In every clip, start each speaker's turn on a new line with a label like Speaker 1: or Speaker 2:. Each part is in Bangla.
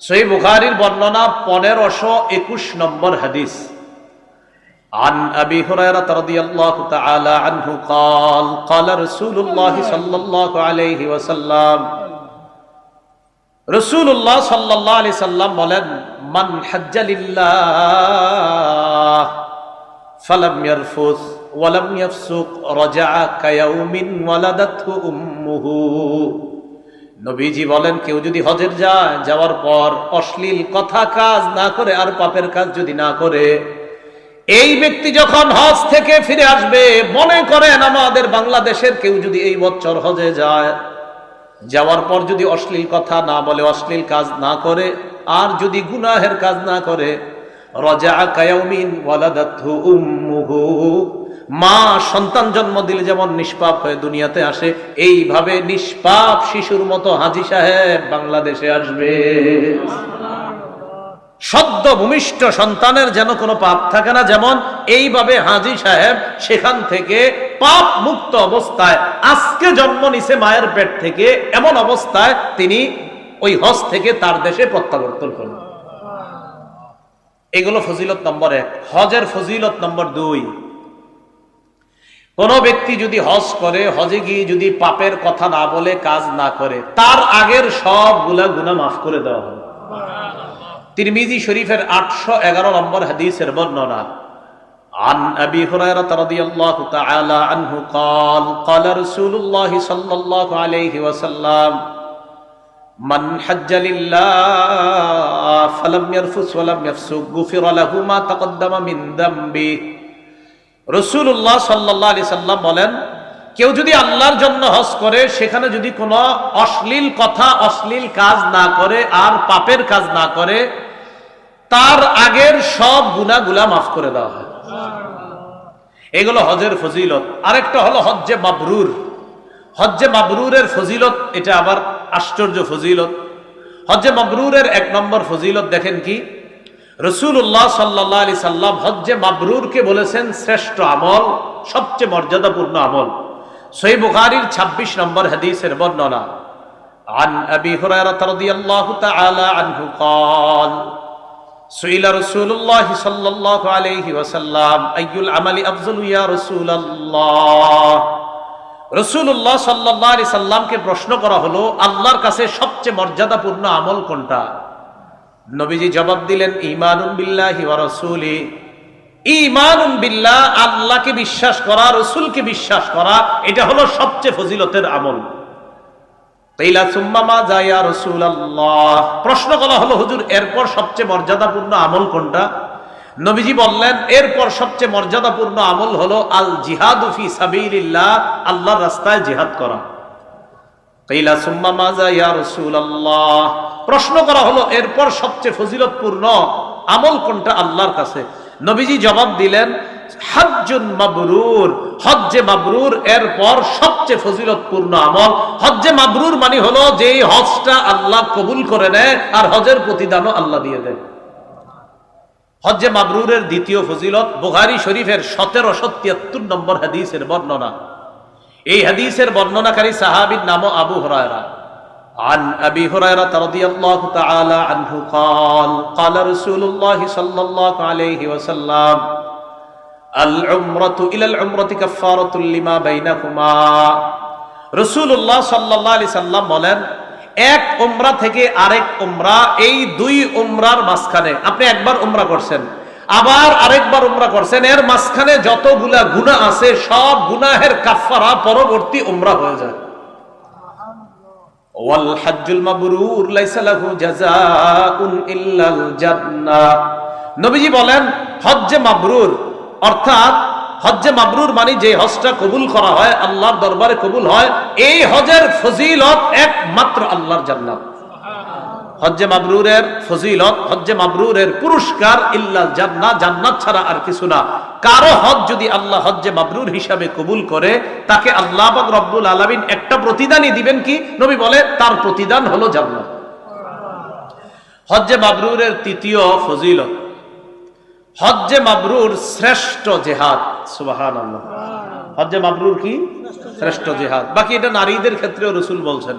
Speaker 1: সই বুখারির বর্ণনা পনেরোশো একুশ নম্বর হাদিস عن أبي هريرة رضي الله تعالى عنه قال قال رسول الله صلى الله عليه وسلم رسول الله صلى الله عليه وسلم বলেন من حج لله فلم يرفث ولم يفسق رجع كيوم ولدته أمه নবীজি বলেন, কেউ যদি হজের যায়, যাওয়ার পর অশ্লীল কথা কাজ না করে আর পাপের কাজ যদি না করে, এই ব্যক্তি যখন হজ থেকে ফিরে আসবে, মনে করেন আমাদের বাংলাদেশের কেউ যদি এই বছর হজে যায়, যাওয়ার পর যদি অশ্লীল কথা না বলে, অশ্লীল কাজ না করে, আর যদি গুনাহের কাজ না করে রজা উম্মুহু। মা সন্তান জন্ম দিলে যেমন নিষ্পাপ হয়ে দুনিয়াতে আসে, এইভাবে নিষ্পাপ শিশুর মতো হাজি সাহেব বাংলাদেশে আসবে। সদ্য ভূমিষ্ঠ সন্তানের যেন কোনো পাপ থাকে না, যেমন এইভাবে হাজি সাহেব সেখান থেকে পাপ মুক্ত অবস্থায় আজকে জন্ম নিছে মায়ের পেট থেকে, এমন অবস্থায় তিনি ওই হজ থেকে তার দেশে প্রত্যাবর্তন করলেন। এগুলো ফজিলত নম্বর এক। হজের ফজিলত নম্বর দুই। কোন ব্যক্তি যদি হজ করে হজে গিয়ে যদি পাপের কথা না বলে কাজ না করে তার আগের সব গুলা গুনা মাফ করে দেওয়া হবে তিরমিজি শরীফের আটশো এগারো নম্বর হাদিসের বর্ণনা عن أبي هريرة رضي الله تعالى عنه قال قال رسول الله صلى الله عليه وسلم من حج لله فلم يرفث ولم يفسق غفر له ما تقدم من ذنبه রসুল্লাহ সাল্লাহ আলি সাল্লাম বলেন, কেউ যদি আল্লাহর জন্য হজ করে, সেখানে যদি কোনো অশ্লীল কথা, অশ্লীল কাজ না করে, আর পাপের কাজ না করে, তার আগের সব গুণাগুলা মাফ করে দেওয়া হয়। এগুলো হজের ফজিলত। আরেকটা হলো হজ্জে মাবরুর। হজ্জে মাবরুরের ফজিলত, এটা আবার আশ্চর্য ফজিলত। হজ্জে মাবরুরের এক নম্বর ফজিলত দেখেন কি? রসুল্লাহ সাল্লাহ আলি সাল্লাম হজ্জে মাবরুরকে বলেছেন শ্রেষ্ঠ আমল সবচেয়ে মর্যাদাপূর্ণ আমল সই বুখারির ২৬ নম্বর হাদিসের বর্ণনা عن أبي هريرة رضي الله تعالى عنه قال سئل رسول الله صلى الله عليه وسلم أي العمل أفضل يا رسول الله রসুল্লাহ সাল্লাহ আলি সাল্লামকে প্রশ্ন করা হলো আল্লাহর কাছে সবচেয়ে মর্যাদাপূর্ণ আমল কোনটা নবীজি জবাব দিলেন ইমানুন বিল্লাহি ওয়া রাসূলি। ইমানুন বিল্লাহ, আল্লাহকে বিশ্বাস করা, রসুলকে বিশ্বাস করা, এটা হলো সবচেয়ে ফজিলতের আমল। তাইলা সুম্মা মা যায়া রাসূলুল্লাহ। প্রশ্ন করা হলো, হুজুর, এরপর সবচেয়ে মর্যাদাপূর্ণ আমল কোনটা? নবীজি বললেন, এরপর সবচেয়ে মর্যাদাপূর্ণ আমল হলো আল জিহাদু ফি সাবিলিল্লাহ, আল্লাহর রাস্তায় জিহাদ করা। কাইলা সুম্মা ইয়া রাসূলুল্লাহ। প্রশ্ন করা হলো, এরপর সবচেয়ে ফজিলতপূর্ণ আমল কোনটা আল্লাহর কাছে? নবীজি জবাব দিলেন, হজ্জুন মাবরুর। হজ্জে মাবরুর, এরপর সবচেয়ে ফজিলতপূর্ণ আমল। হজ্জে মাবরুর মানে হলো যে হজটা আল্লাহ কবুল করে নেয় আর হজের প্রতিদানও আল্লাহ দিয়ে দেয়। হজ্জে মাবরুরের দ্বিতীয় ফজিলত, বুখারী শরীফের সতেরোশো তিয়াত্তর নম্বর হাদিসের বর্ণনা। এই হাদিসের বর্ণনাকারী সাহাবীর নাম আবু হুরায়রা। عن أبي هريرة رضي الله تعالى عنه قال قال رسول الله صلى الله عليه وسلم العمرة إلى العمرة كفارة لما بينهما رسول الله صلى الله عليه وسلم বলেন এক উমরা থেকে আরেক উমরা এই দুই উমরার মাঝখানে আপনি একবার উমরা করছেন আবার আরেকবার উমরা করছেন এর মাঝখানে যতগুলা গুণা আছে সব গুনাহের কাফারা পরবর্তী উমরা হয়ে যায় নবীজি বলেন, হজ্জে মাবরুর, অর্থাৎ হজ্জে মাবরুর মানে যে হজটা কবুল করা হয়, আল্লাহর দরবারে কবুল হয়, এই হজের ফজিলত একমাত্র আল্লাহর জান্নাত। হজ্জে মাবরুরের ফজিলত, হজ্জে মাবরুরের পুরস্কার ইল্লা জান্নাত জান্নাত ছাড়া আর কিছু না। কারও হজ যদি আল্লাহ হজ্জে মাবরুর হিসাবে কবুল করে, তাকে আল্লাহ পাক রব্বুল আলামিন একটা প্রতিদানই দিবেন কি? নবী বলে, তার প্রতিদান হলো জান্নাত। হজ্জে মাবরুরের তৃতীয় ফজিলত। হজ্জে মাবরুর শ্রেষ্ঠ জেহাদ। সুবাহান আল্লাহ হজ্জে মাবরুর কি? শ্রেষ্ঠ জেহাদ। বাকি এটা নারীদের ক্ষেত্রেও রসুল বলছেন।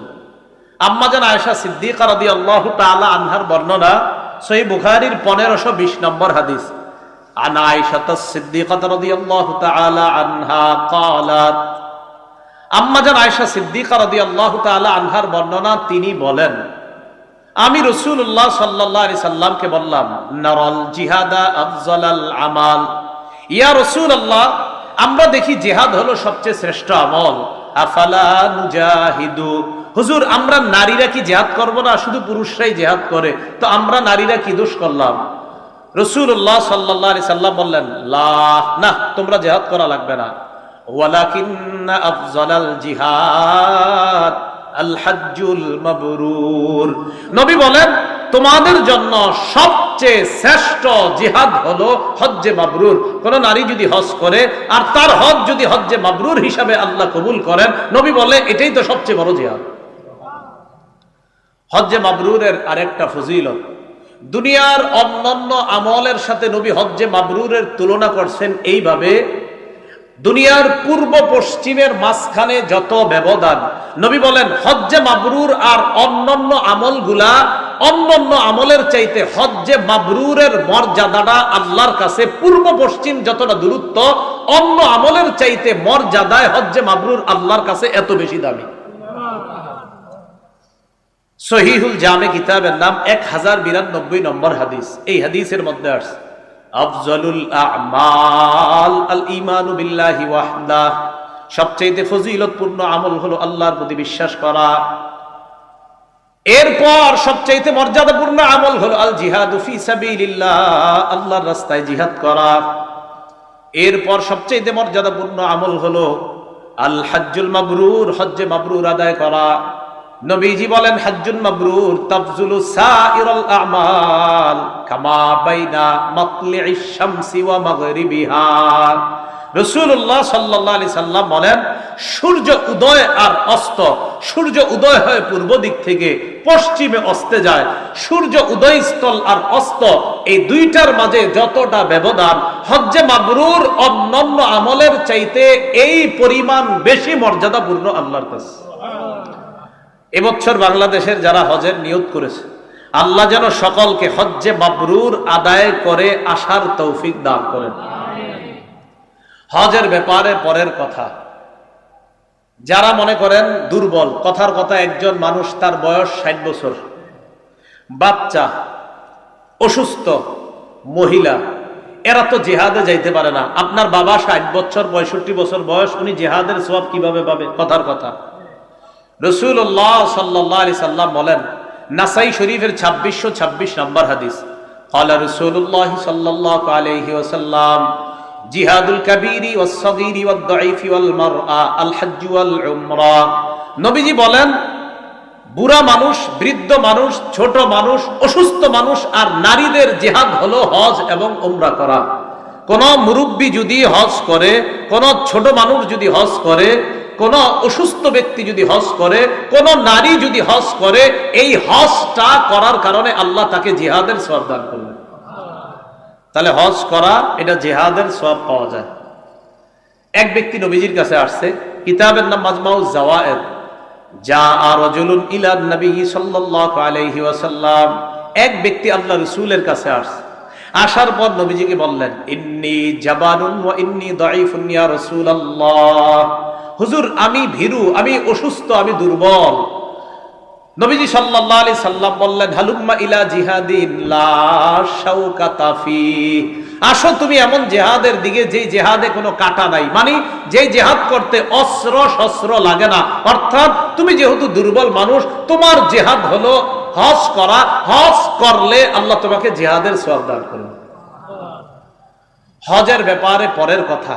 Speaker 1: আম্মাজান আয়েশা সিদ্দিকা রাদিয়াল্লাহু তাআলা আনহার বর্ণনা সহি বুখারীর 1520 নম্বর হাদিস। عن عائشة الصديقة رضي الله تعالى عنها قالت আম্মাজান আয়েশা সিদ্দিকা রাদিয়াল্লাহু তাআলা আনহার বর্ণনা তিনি বলেন আমি রসুল্লাহ সাল্লাহ আলি সাল্লামকে বললাম নারল জিহাদা আফজলাল আমাল ইয়া রসুল আল্লাহ আমরা দেখি জিহাদ হলো সবচেয়ে শ্রেষ্ঠ আমল আফালা নুজাহিদু হুজুর আমরা নারীরা কি জেহাদ করব না শুধু পুরুষরাই জেহাদ করে তো আমরা নারীরা কি দোষ করলাম রসুল্লাহ সাল্লাহ আলি সাল্লাম বললেন লাহ না, তোমরা জেহাদ করা লাগবে না। নবী বলেন, তোমাদের জন্য সবচেয়ে শ্রেষ্ঠ জিহাদ হলো হজ্জে মাবরুর। কোন নারী যদি হজ করে, আর তার হজ যদি হজ্জে মাবরুর হিসাবে আল্লাহ কবুল করেন, নবী বলে, এটাই তো সবচেয়ে বড় জিহাদ। হজ্জে মাবরুরের আরেকটা ফজিলত দুনিয়ার অন্যান্য আমলের সাথে নবী হজ্জে মাবরুরের তুলনা করছেন এইভাবে, দুনিয়ার পূর্ব পশ্চিমের মাঝখানে যত ব্যবধান, নবী বলেন হজ্জে মাবরুর আর অন্যান্য আমলগুলা, অন্যান্য আমলের চাইতে হজ্জে মাবরুরের মর্যাদাটা আল্লাহর কাছে পূর্ব পশ্চিম যতটা দূরত্ব, অন্য আমলের চাইতে মর্যাদায় হজ্জে মাবরুর আল্লাহর কাছে এত বেশি দামি। সহিহুল জামে কিতাবের নাম এক হাজার বিরানব্বই নম্বর হাদিস। এই হাদিসের মধ্যে আসছে, আফজলুল আমাল আল ইমানু বিল্লাহি ওয়াহদা। সবচেয়ে ফজিলতপূর্ণ আমল হলো আল্লাহর প্রতি বিশ্বাস করা। এরপর সবচেয়ে মর্যাদাপূর্ণ আমল হলো আল জিহাদু ফি সাবিলিল্লাহ, আল্লাহর রাস্তায় জিহাদ করা। এরপর সবচেয়ে মর্যাদাপূর্ণ আমল হলো আল হাজ্জুল মাবরুর, হজ্জে মাবরুর আদায় করা। নবীজি বলেন হাজ্জুল মাবরুর তাফজুলু সাইরাল আমাল কামা বাইনা মাতলি'ইশ শামসি ওয়া মাগরিবিহা। রসুল্লাহ সাল্লাহ আলি সাল্লাম বলেন, সূর্য উদয় আর অস্ত, সূর্য উদয় হয় পূর্ব দিক থেকে পশ্চিমে অস্তে যায়। সূর্য উদয় স্থল আর অস্ত, এই দুইটার মাঝে যতটা ব্যবধান, হজ্জে মাবরুর অন্যান্য আমলের চাইতে এই পরিমাণ বেশি মর্যাদাপূর্ণ আল্লাহর কাছে। এবছর বাংলাদেশের যারা হজের নিয়োগ করেছে, আল্লাহ যেন সকলকে হজ্জে মাবরুর আদায় করে আসার তৌফিক দান করেন। হজের ব্যাপারে পরের কথা, যারা মনে করেন দুর্বল, কথার কথা একজন মানুষ তার বয়স ষাট বছর, বাচ্চা, অসুস্থ, মহিলা, এরা তো জেহাদে যাইতে পারে না। আপনার বাবা ষাট বছর, পঁয়ষট্টি বছর বয়স, উনি জেহাদের সব কীভাবে পাবে? কথার কথা। রসুল্লাহ সাল্লাহ আলি সাল্লাম বলেন নাসাই শরীফের ছাব্বিশশো ছাব্বিশ নম্বর হাদিস قال رسول الله صلى الله عليه وسلم جهاد الكبير والصغير والضعيف والمرأة الحج والعمرة নবীজি বলেন বুড়া মানুষ বৃদ্ধ মানুষ ছোট মানুষ অসুস্থ মানুষ আর নারীদের জেহাদ হলো হজ এবং উমরা করা কোন মুরব্বী যদি হজ করে কোন ছোট মানুষ যদি হজ করে কোন অসুস্থ ব্যক্তি যদি হজ করে, কোন নারী যদি হজ করে, এই হজটা করার কারণে আল্লাহ তাকে জিহাদের সব দান করলেন। তাহলে হজ করা, এটা জেহাদের সব পাওয়া যায়। এক ব্যক্তি নবীজির কাছে আসছে, কিতাবের নাম মাজমাউ জাওয়ায়েদ যা আর রজুলুন ইলাদ নবী সাল্লাল্লাহু আলাইহি ওয়াসাল্লাম। এক ব্যক্তি আল্লাহ রসুলের কাছে আসছে। আসার পর নবীজিকে বললেন, ইন্নি জাবানুন ওয়া ইন্নি দাঈফুন ইয়া রাসূলুল্লাহ। হুজুর, আমি ভীরু, আমি অসুস্থ, আমি দুর্বল। নবীজি সাল্লাল্লাহু আলাইহি সাল্লাম বললেন, হালুম্মা ইলা জিহাদিন, লা শাওকাতা ফি। আসো তুমি এমন জেহাদের দিকে, যে জেহাদে কোনো কাটা নাই। মানে যে জেহাদ করতে অস্ত্র শস্ত্র লাগে না। অর্থাৎ, তুমি যেহেতু দুর্বল মানুষ, তোমার জেহাদ হলো হজ করা। হজ করলে আল্লাহ তোমাকে জেহাদের সওয়াব দান করবে হজের ব্যাপারে পরের কথা।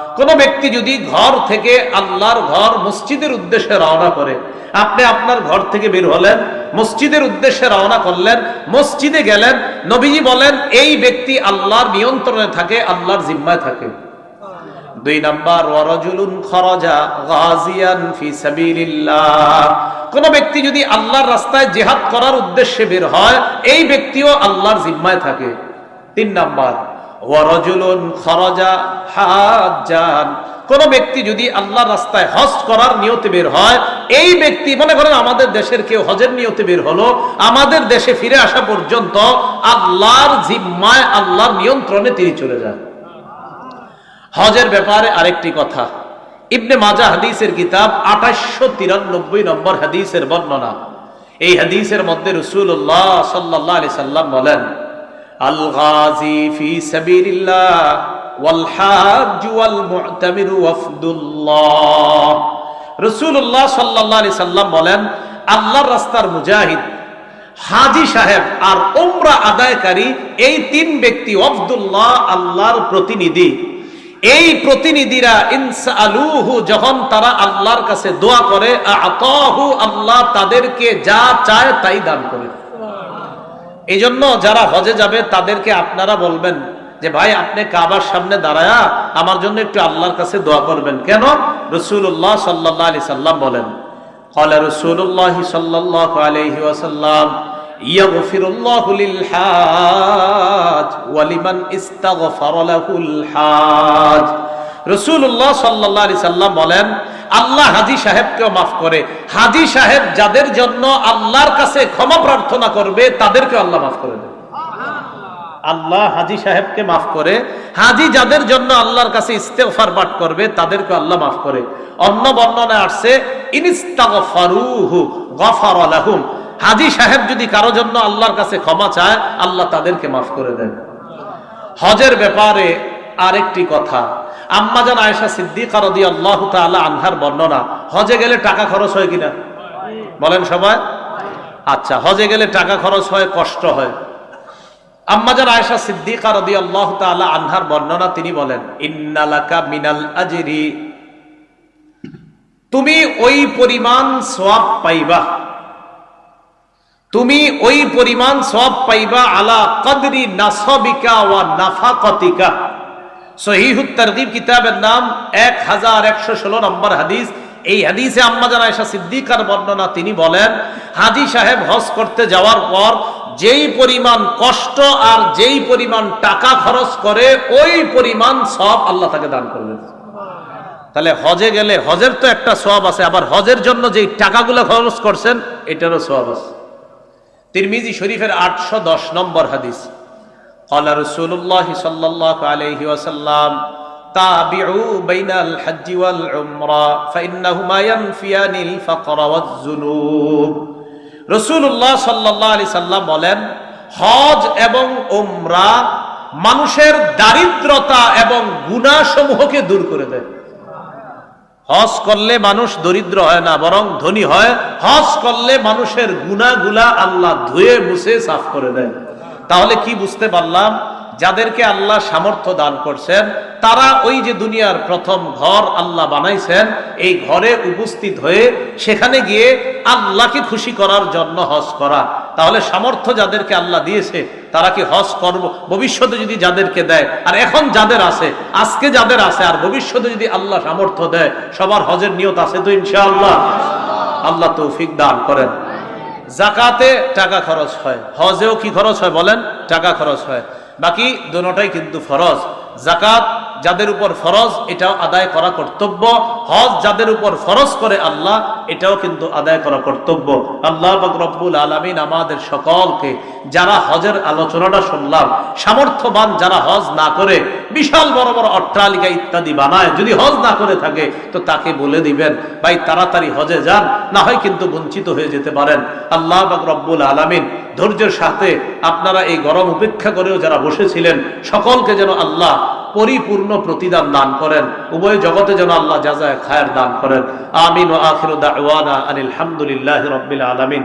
Speaker 1: কোন ব্যক্তি যদি ঘর থেকে আল্লাহর ঘর মসজিদের উদ্দেশ্যে রওনা করে, আপনি আপনার ঘর থেকে বের হলেন, মসজিদের উদ্দেশ্যে রওনা করলেন, মসজিদে গেলেন, নবীজি বলেন, এই ব্যক্তি আল্লাহর নিয়ন্ত্রণে থাকে, আল্লাহর জিম্মায় থাকে। দুই নাম্বার ওয়ারাজুলুন খরাজা গাজিয়ান ফি সাবিলিল্লাহ। কোন ব্যক্তি যদি আল্লাহর রাস্তায় জিহাদ করার উদ্দেশ্যে বের হয়, এই ব্যক্তিও আল্লাহর জিম্মায় থাকে। তিন নাম্বার কোন ব্যক্তি যদি আল্লাহ রাস্তায় হজ করার নিয়তে বের হয়, এই ব্যক্তি মনে করেন আমাদের দেশের কেউ হজের নিয়তে বের হলো, আমাদের দেশে ফিরে আসা পর্যন্ত আল্লাহর জিম্মায় আল্লাহর নিয়ন্ত্রণে তিনি চলে যান। হজের ব্যাপারে আরেকটি কথা। ইবনে মাজা হাদিসের কিতাব আঠাশশো তিরানব্বই নম্বর হাদিসের বর্ণনা। এই হাদিসের মধ্যে রসুল্লাহ সাল্লাহ আলি সাল্লাম বলেন বলেন, আল্লাহর রাস্তার মুজাহিদ, হাজি সাহেব আর ওমরা আদায়কারী এই তিন ব্যক্তি অফদুল্লাহ আল্লাহর প্রতিনিধি। এই প্রতিনিধিরা ইনসালুহু, যখন তারা আল্লাহর কাছে দোয়া করে, আতাহু আল্লাহ তাদেরকে যা চায় তাই দান করে। এই জন্য যারা হজে যাবে তাদেরকে আপনারা বলবেন যে ভাই আপনি কাবার সামনে দাঁড়ায়া আমার জন্য একটু আল্লাহর কাছে দোয়া করবেন কেন রসুল্লাহ সাল্লাহ আলি সাল্লাম বলেন قال رسول الله صلى الله عليه وسلم يغفر الله للحاج ولمن استغفر له الحاج রসুল্লাহ সাল্লাহ আলি সাল্লাম বলেন আল্লাহ হাজি সাহেবকেও মাফ করে। হাজি সাহেব যাদের জন্য আল্লাহর কাছে ক্ষমা প্রার্থনা করবে তাদেরকে আল্লাহ মাফ করে দেবে। আল্লাহ হাজি সাহেবকে মাফ করে। হাজি যাদের জন্য আল্লাহর কাছে ইস্তেফার পাঠ করবে তাদেরকে আল্লাহ মাফ করে। অন্য বর্ণনায় আসছে হাজি সাহেব যদি কারও জন্য আল্লাহর কাছে ক্ষমা চায়, আল্লাহ তাদেরকে মাফ করে দেন। হজের ব্যাপারে আরেকটি কথা। আম্মাজান আয়েশা সিদ্দিকা রাদিয়াল্লাহু তাআলা আনহার বর্ণনা, হজে গেলে টাকা খরচ হয় কিনা? বলেন সবাই। আচ্ছা হজে গেলে টাকা খরচ হয়, কষ্ট হয়। আম্মাজান আয়েশা সিদ্দিকা রাদিয়াল্লাহু তাআলা আনহার বর্ণনা তিনি বলেন ইন্নালাকা মিনাল আজরি। তুমি ওই পরিমাণ সওয়াব পাইবা। তুমি ওই পরিমাণ সওয়াব পাইবা আলা কদরি নাসবিকা ওয়া নাফাকাতিকা। সহিহুত তারগিব কিতাবের নাম এক হাজার একশো ষোলো নম্বর হাদিস। এই হাদিসে আম্মাজান আয়েশা সিদ্দিকার বর্ণনা তিনি বলেন, হাজি সাহেব হজ করতে যাওয়ার পর যেই পরিমাণ কষ্ট আর যেই পরিমাণ টাকা খরচ করে, ওই পরিমাণ সব আল্লাহ তাকে দান করবেন তাহলে হজে গেলে হজের তো একটা সব আছে, আবার হজের জন্য যেই টাকাগুলো খরচ করছেন, এটারও সব আছে। তিরমিজি শরীফের আটশো দশ নম্বর হাদিস। কলা রসুল্লাহ সাল্লাহ আলহি ওসাল্লাম তাবিউ বাইনাল হাজ্জি ওয়াল উমরা ফাইন্নাহুমা ইয়ানফিয়ানিল ফাকরা ওয়াজ যুনুব রাসূলুল্লাহ বলেন, হজ এবং উমরা মানুষের দারিদ্রতা এবং গুণাসমূহকে দূর করে দেয়। হজ করলে মানুষ দরিদ্র হয় না, বরং ধনী হয়। হজ করলে মানুষের গুণাগুলা আল্লাহ ধুয়ে মুছে, সাফ করে দেয়। তাহলে কি বুঝতে পারলাম? যাদেরকে আল্লাহ সামর্থ্য দান করছেন, তারা ওই যে দুনিয়ার প্রথম ঘর আল্লাহ বানাইছেন, এই ঘরে উপস্থিত হয়ে সেখানে গিয়ে আল্লাহকে খুশি করার জন্য হজ করা। তাহলে সামর্থ্য যাদেরকে আল্লাহ দিয়েছে, তারা কি হজ করব? ভবিষ্যতে যদি যাদেরকে দেয়, আর এখন যাদের আছে, আজকে যাদের আছে, আর ভবিষ্যতে যদি আল্লাহ সামর্থ্য দেয়, সবার হজের নিয়ত আছে তো ইনশাআল্লাহ। আল্লাহ তৌফিক দান করেন। জাকাতে টাকা খরচ হয়। হজেও কি খরচ হয় বলেন? টাকা খরচ হয়। বাকি দুটাই কিন্তু ফরজ। জাকাত যাদের উপর ফরজ, এটাও আদায় করা কর্তব্য। হজ যাদের উপর ফরজ করে আল্লাহ, এটাও কিন্তু আদায় করা কর্তব্য। আল্লাহ রব্বুল আলমিন আমাদের সকলকে, যারা হজের আলোচনাটা শুনলাম, সামর্থ্যবান যারা হজ না করে বিশাল বড় বড় অট্টালিকা ইত্যাদি বানায়, যদি হজ না করে থাকে, তো তাকে বলে দিবেন, ভাই, তাড়াতাড়ি হজে যান, না হয় কিন্তু বঞ্চিত হয়ে যেতে পারেন। আল্লাহ রব্বুল আলমিন ধৈর্যের সাথে আপনারা এই গরম উপেক্ষা করেও যারা বসেছিলেন, সকলকে যেন আল্লাহ পরিপূর্ণ প্রতিদান দান করেন, উভয় জগতে যেন আল্লাহ যাজায় খায়ের দান করেন। আমিন ও আখির দাওয়ানা আনিল হামদুলিল্লাহ রব্বিল আলামিন।